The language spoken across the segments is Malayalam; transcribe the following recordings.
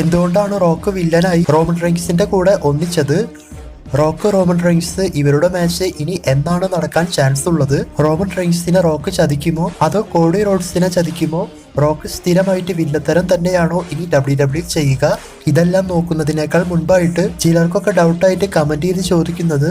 എന്തുകൊണ്ടാണ് റോക്ക് വില്ലനായി റോമൻ റെയിൻസിന്റെ കൂടെ ഒന്നിച്ചത്? റോക്ക് റോമൻ റെയിൻസ് ഇവരുടെ മാച്ച് ഇനി എന്നാണ് നടക്കാൻ ചാൻസ് ഉള്ളത്? റോമൻ റെയിൻസിനെ റോക്ക് ചതിക്കുമോ? അതോ കോഡി റോഡ്സിനെ ചതിക്കുമോ? റോക്ക് സ്ഥിരമായിട്ട് വില്ലത്തരം തന്നെയാണോ ഇനി ഡബ്ല്യു ഡബ്ല്യു ചെയ്യുക? ഇതെല്ലാം നോക്കുന്നതിനേക്കാൾ മുൻപായിട്ട് ചിലർക്കൊക്കെ ഡൗട്ടായിട്ട് കമന്റ് ചെയ്ത് ചോദിക്കുന്നത്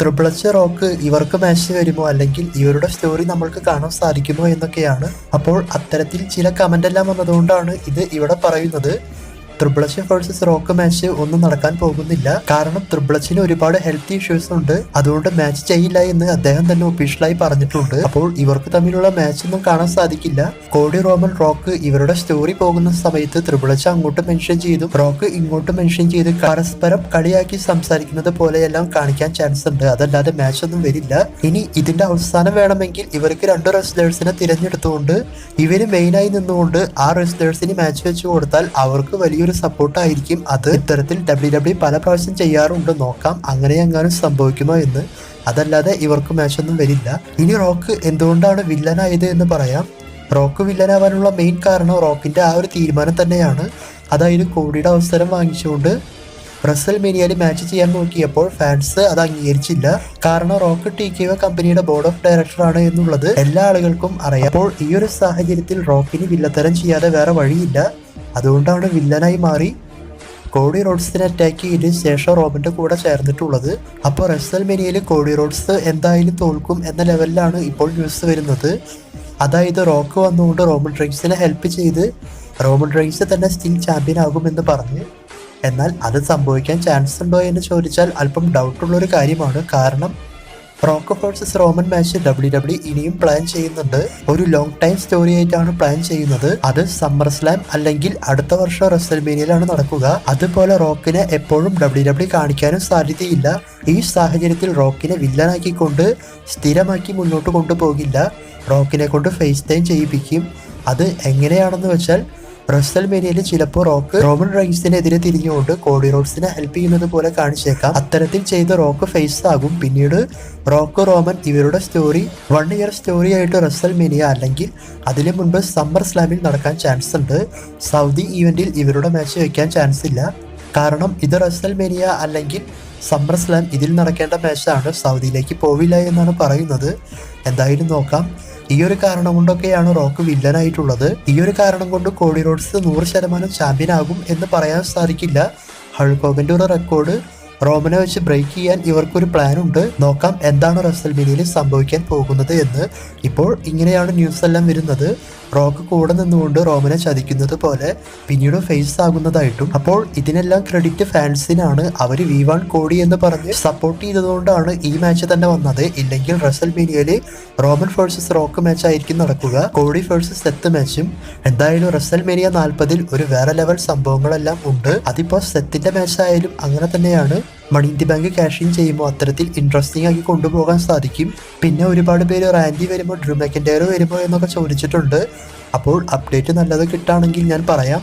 ത്രിപിളച്ച് റോക്ക് ഇവർക്ക് മാച്ച് വരുമോ? അല്ലെങ്കിൽ ഇവരുടെ സ്റ്റോറി നമ്മൾക്ക് കാണാൻ സാധിക്കുമോ? എന്നൊക്കെയാണ്. അപ്പോൾ അത്തരത്തിൽ ചില കമന്റ് എല്ലാം വന്നതുകൊണ്ടാണ് ഇത് ഇവിടെ പറയുന്നത്. ത്രിപിളച്ച് വേഴ്സസ് റോക്ക് മാച്ച് ഒന്നും നടക്കാൻ പോകുന്നില്ല. കാരണം ത്രിബിളച്ചിന് ഒരുപാട് ഹെൽത്ത് ഇഷ്യൂസ് ഉണ്ട്. അതുകൊണ്ട് മാച്ച് ചെയ്യില്ല എന്ന് അദ്ദേഹം തന്നെ ഒഫീഷ്യലായി പറഞ്ഞിട്ടുണ്ട്. അപ്പോൾ ഇവർക്ക് തമ്മിലുള്ള മാച്ച് ഒന്നും കാണാൻ സാധിക്കില്ല. കോഡി റോമൻ റോക്ക് ഇവരുടെ സ്റ്റോറി പോകുന്ന സമയത്ത് ത്രിപിളച്ച് അങ്ങോട്ട് മെൻഷൻ ചെയ്തു. റോക്ക് ഇങ്ങോട്ട് മെൻഷൻ ചെയ്ത് പരസ്പരം കളിയാക്കി സംസാരിക്കുന്നത് പോലെയെല്ലാം കാണിക്കാൻ ചാൻസ് ഉണ്ട്. അതല്ലാതെ മാച്ച് ഒന്നും വരില്ല. ഇനി ഇതിന്റെ അവസാനം വേണമെങ്കിൽ ഇവർക്ക് രണ്ട് റെസ്ലേഴ്സിനെ തിരഞ്ഞെടുത്തുകൊണ്ട് ഇവർ മെയിനായി നിന്നുകൊണ്ട് ആ റെസ്ലേഴ്സിന് മാച്ച് വെച്ച് കൊടുത്താൽ അവർക്ക് സപ്പോർട്ട് ആയിരിക്കും അത്. ഇത്തരത്തിൽ ഡബ്ല്യു ഡബ്ല്യു പല പ്രാവശ്യം ചെയ്യാറുണ്ട്. നോക്കാം അങ്ങനെ എങ്ങാനും സംഭവിക്കുമോ എന്ന്. അതല്ലാതെ ഇവർക്ക് മാച്ചൊന്നും വരില്ല. ഇനി റോക്ക് എന്തുകൊണ്ടാണ് വില്ലനായത് എന്ന് പറയാം. റോക്ക് വില്ലനാവാനുള്ള മെയിൻ കാരണം റോക്കിന്റെ ആ ഒരു തീരുമാനം തന്നെയാണ്. അതായത് കോടിയുടെ അവസരം വാങ്ങിച്ചുകൊണ്ട് റസൽ മേനിയയിൽ മാച്ച് ചെയ്യാൻ നോക്കിയപ്പോൾ ഫാൻസ് അത് അംഗീകരിച്ചില്ല. കാരണം റോക്ക് ടി കെ കമ്പനിയുടെ ബോർഡ് ഓഫ് ഡയറക്ടർ ആണ് എന്നുള്ളത് എല്ലാ ആളുകൾക്കും അറിയാം. അപ്പോൾ ഈ ഒരു സാഹചര്യത്തിൽ റോക്കിന് വില്ലത്തരം ചെയ്യാതെ വേറെ വഴിയില്ല. അതുകൊണ്ടാണ് വില്ലനായി മാറി കോഡി റോഡ്സിനെ അറ്റാക്ക് ചെയ്ത് ശേഷം റോബിന്റെ കൂടെ ചേർന്നിട്ടുള്ളത്. അപ്പോൾ റെസൽ മെനിയയിൽ കോഡി റോഡ്സ് എന്തായാലും തോൽക്കും എന്ന ലെവലിലാണ് ഇപ്പോൾ ന്യൂസ് വരുന്നത്. അതായത് റോക്ക് വന്നുകൊണ്ട് റോമൻ ഡ്രിങ്ക്സിനെ ഹെൽപ്പ് ചെയ്ത് റോമൻ ഡ്രിങ്ക്സ് തന്നെ സ്റ്റിൽ ചാമ്പ്യൻ ആകുമെന്ന് പറഞ്ഞ്. എന്നാൽ അത് സംഭവിക്കാൻ ചാൻസ് ഉണ്ടോ എന്ന് ചോദിച്ചാൽ അല്പം ഡൗട്ടുള്ള ഒരു കാര്യമാണ്. കാരണം Rock versus Roman match W W ഇനിയും പ്ലാൻ ചെയ്യുന്നുണ്ട്. ഒരു ലോങ് ടൈം സ്റ്റോറി ആയിട്ടാണ് പ്ലാൻ ചെയ്യുന്നത്. അത് സമ്മർ സ്ലാം അല്ലെങ്കിൽ അടുത്ത വർഷം റെസൽമേനിയയിലാണ് നടക്കുക. അതുപോലെ റോക്കിനെ എപ്പോഴും ഡബ്ല്യു ഡബ്ല്യു കാണിക്കാനും സാധ്യതയില്ല. ഈ സാഹചര്യത്തിൽ റോക്കിനെ വില്ലനാക്കിക്കൊണ്ട് സ്ഥിരമാക്കി മുന്നോട്ട് കൊണ്ടുപോകില്ല. റോക്കിനെ കൊണ്ട് ഫേസ് ടൈം ചെയ്യിപ്പിക്കും. അത് എങ്ങനെയാണെന്ന് വെച്ചാൽ റസൽ മേനിയയിൽ ചിലപ്പോൾ റോക്ക് റോമൻ റൈൻസിനെതിരെ തിരിഞ്ഞുകൊണ്ട് കോഡി റോഡ്സിനെ ഹെൽപ്പ് ചെയ്യുന്നത് പോലെ കാണിച്ചേക്കാം. അത്തരത്തിൽ ചെയ്ത റോക്ക് ഫേസ് ആകും. പിന്നീട് റോക്ക് റോമൻ ഇവരുടെ സ്റ്റോറി വൺ ഇയർ സ്റ്റോറി ആയിട്ട് റസൽ മേനിയ അല്ലെങ്കിൽ അതിനു മുൻപ് സമ്മർ സ്ലാമിൽ നടക്കാൻ ചാൻസ് ഉണ്ട്. സൗദി ഈവന്റിൽ ഇവരുടെ മാച്ച് വയ്ക്കാൻ ചാൻസ് ഇല്ല. കാരണം ഇത് റസൽ മേനിയ അല്ലെങ്കിൽ സമ്മർ സ്ലാം ഇതിൽ നടക്കേണ്ട മാച്ചാണ് സൗദിയിലേക്ക് പോവില്ല എന്നാണ് പറയുന്നത്. എന്തായാലും നോക്കാം. ഈ ഒരു കാരണം കൊണ്ടൊക്കെയാണ് റോക്ക് വില്ലനായിട്ടുള്ളത്. ഈ ഒരു കാരണം കൊണ്ട് കോഡി റോഡ്സ് നൂറ് ശതമാനം ചാമ്പ്യൻ ആകും എന്ന് പറയാൻ സാധിക്കില്ല. ഹൾക്കോബിന്റെ ഒരു റെക്കോർഡ് റോമനെ വെച്ച് ബ്രേക്ക് ചെയ്യാൻ ഇവർക്കൊരു പ്ലാനുണ്ട് നോക്കാം എന്താണ് റസൽമിനിയിൽ സംഭവിക്കാൻ പോകുന്നത് എന്ന്. ഇപ്പോൾ ഇങ്ങനെയാണ് ന്യൂസ് എല്ലാം വരുന്നത്. റോക്ക് കൂടെ നിന്നുകൊണ്ട് റോമനെ ചതിക്കുന്നത് പോലെ പിന്നീട് ഫേസ് ആകുന്നതായിട്ടും. അപ്പോൾ ഇതിനെല്ലാം ക്രെഡിറ്റ് ഫാൻസിനാണ് അവർ വി വൺ കോടി എന്ന് പറഞ്ഞ് സപ്പോർട്ട് ചെയ്തതുകൊണ്ടാണ് ഈ മാച്ച് തന്നെ വന്നത്. ഇല്ലെങ്കിൽ റസൽ മീനിയയിൽ റോമൻ ഫേഴ്സസ് റോക്ക് മാച്ച് ആയിരിക്കും നടക്കുക. കോടി ഫേഴ്സസ് സെത്ത് മാച്ചും എന്തായാലും റസൽ മീനിയ നാൽപ്പതിൽ ഒരു വേറെ ലെവൽ സംഭവങ്ങളെല്ലാം ഉണ്ട്. അതിപ്പോ സെത്തിന്റെ മാച്ച് ആയാലും അങ്ങനെ തന്നെയാണ്. Money the bank cash in ചെയ്യുമ്പോൾ അത്തരത്തിൽ ഇൻട്രസ്റ്റിംഗ് ആക്കി കൊണ്ടുപോകാൻ സാധിക്കും. പിന്നെ ഒരുപാട് പേര് റാൻഡി വരുമ്പോൾ ഡ്രൂ മെക്കൻഡയർ വരുമ്പോൾ എന്നൊക്കെ ചോദിച്ചിട്ടുണ്ട്. അപ്പോൾ അപ്ഡേറ്റ് നല്ലത് കിട്ടുകയാണെങ്കിൽ ഞാൻ പറയാം.